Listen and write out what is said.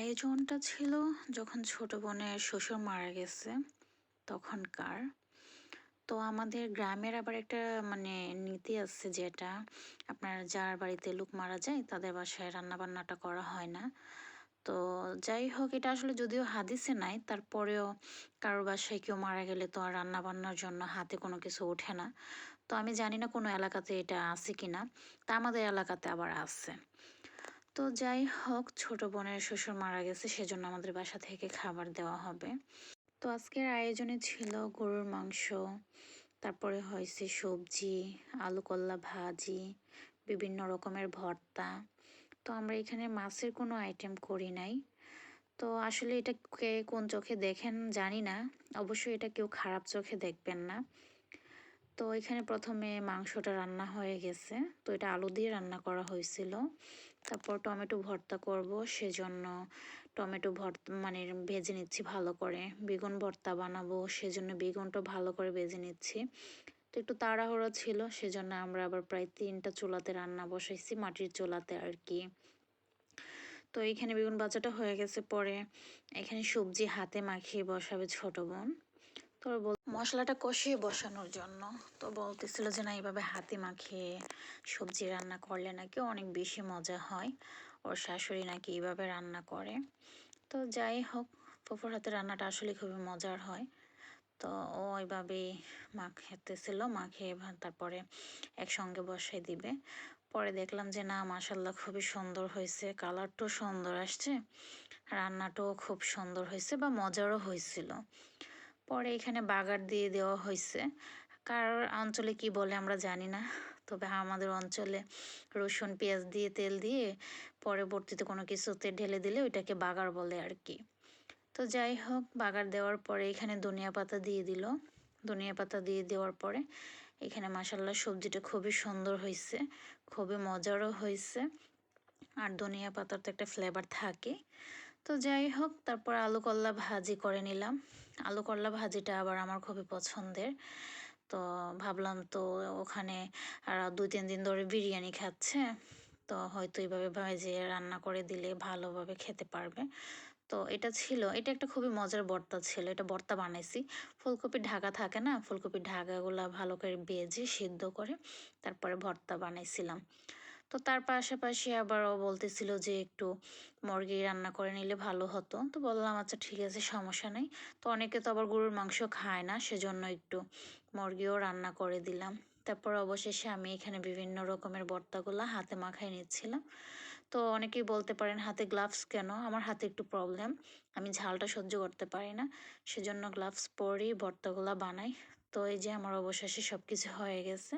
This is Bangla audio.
আয়োজনটা ছিল যখন ছোট বোনের শ্বশুর মারা গেছে, তখনকার। তো আমাদের গ্রামের আবার একটা মানে নীতি আছে যেটা, আপনার যার বাড়িতে লোক মারা যায় তাদের বাসায় রান্নাবান্নাটা করা হয় না। তো যাই হোক, এটা আসলে যদিও হাদিসে নাই, তারপরেও কারোর বাসায় কেউ মারা গেলে তো আর রান্নাবান্নার জন্য হাতে কোনো কিছু ওঠে না। তো আমি জানি না কোনো এলাকাতে এটা আছে কি না তা আমাদের এলাকাতে আবার আছে। তো যাই হোক, ছোট বোনের শ্বশুর মারা গেছে, সেজন্য আমাদের বাসা থেকে খাবার দেওয়া হবে। তো আজকের আয়োজনে ছিল গরুর মাংস, তারপরে হয়েছে সবজি, আলু কল্লা ভাজি, বিভিন্ন রকমের ভর্তা। তো আমরা এখানে মাছের কোনো আইটেম করি নাই। তো আসলে এটা কে কোন চোখে দেখেন জানি না, অবশ্যই এটা কেউ খারাপ চোখে দেখবেন না। তো এখানে প্রথমে মাংসটা রান্না হয়ে গেছে, তো এটা আলু দিয়ে রান্না করা হয়েছিল। তারপর টমেটো ভর্তা করব, সেজন্য টমেটো ভর্তা মানে ভেজে নিচ্ছি ভালো করে। বেগুন ভর্তা বানাবো, সেজন্য বেগুনটা ভালো করে ভেজে নিচ্ছি। তো একটু তাড়াহুড়ো ছিল, সেজন্য আমরা আবার প্রায় তিনটা চুলাতে রান্না বসাইছি, মাটির চুলাতে আর কি। তো এইখানে বেগুন বাজাটা হয়ে গেছে পরে। এখানে সবজি হাতে মাখিয়ে বসাবে ছোট বোন। তো বল মশলাটা কষিয়ে বসানোর জন্য। তো বলতেছিল যে, না, এইভাবে হাতে মাখিয়ে সবজি রান্না করলে নাকি অনেক বেশি মজা হয়। ওর শাশুড়ি নাকি এইভাবে রান্না করে। তো যাই হোক, ফুফুর হাতে রান্নাটা আসলে খুবই মজার হয়। তো ও ওইভাবেই মাখাতেছিল মাখিয়ে তারপরে একসঙ্গে বসাই দিবে। পরে দেখলাম যে, না মাসাল্লাহ খুবই সুন্দর হয়েছে। কালারটাও সুন্দর আসছে। রান্নাটাও খুব সুন্দর হয়েছে বা মজারও হয়েছিল। পরে এখানে বাগার দিয়ে দেওয়া হয়েছে কার অঞ্চলে কি বলে আমরা জানি না। তবে আমাদের অঞ্চলে রসুন, পেঁয়াজ দিয়ে তেল দিয়ে পরবর্তীতে কোনো কিছুতে ঢেলে দিলে ওইটাকে বাগার বলে আর কি। তো যাই হোক, বাগার দেওয়ার পরে এখানে ধনিয়া পাতা দিয়ে দিল। ধনিয়া পাতা দিয়ে দেওয়ার পরে এখানে মাসাল্লাহ সবজিটা খুবই সুন্দর হয়েছে খুবই মজারও হয়েছে আর ধনিয়া পাতার তো একটা ফ্লেভার থাকে। তো যাই হোক, তারপর আলু করলা ভাজি করে নিলাম। আলু করলা ভাজিটা আবার আমার খুবই পছন্দের। তো ভাবলাম তো ওখানে আর দুই, তিন দিন ধরে বিরিয়ানি খাচ্ছে। তো হয়তো এইভাবে ভেজে রান্না করে দিলে ভালোভাবে খেতে পারবে। তো এটা ছিল, এটা একটা খুবই মজার বর্তা ছিল, এটা বর্তা বানাইছি। ফুলকপির ঢাকা থাকে না ফুলকপির ঢাকাগুলো ভালো করে বেজে সিদ্ধ করে তারপরে ভর্তা বানাইছিলাম। তো তার পাশাপাশি আবার ও বলতেছিল যে একটু মুরগি রান্না করে নিলে ভালো হতো। তো বললাম আচ্ছা ঠিক আছে, সমস্যা নেই। তো অনেকে তো আবার গরুর মাংস খায় না, সেজন্য একটু মুরগিও রান্না করে দিলাম। তারপর অবশেষে আমি এখানে বিভিন্ন রকমের ভর্তাগুলো হাতে মাখায় নিচ্ছিলাম। তো অনেকেই বলতে পারেন, হাতে গ্লাভস কেন? আমার হাতে একটু প্রবলেম আমি ঝালটা সহ্য করতে পারি না। সেজন্য গ্লাভস পরেই ভর্তাগুলো বানাই। তো এই যে আমার অবশেষে সব কিছু হয়ে গেছে।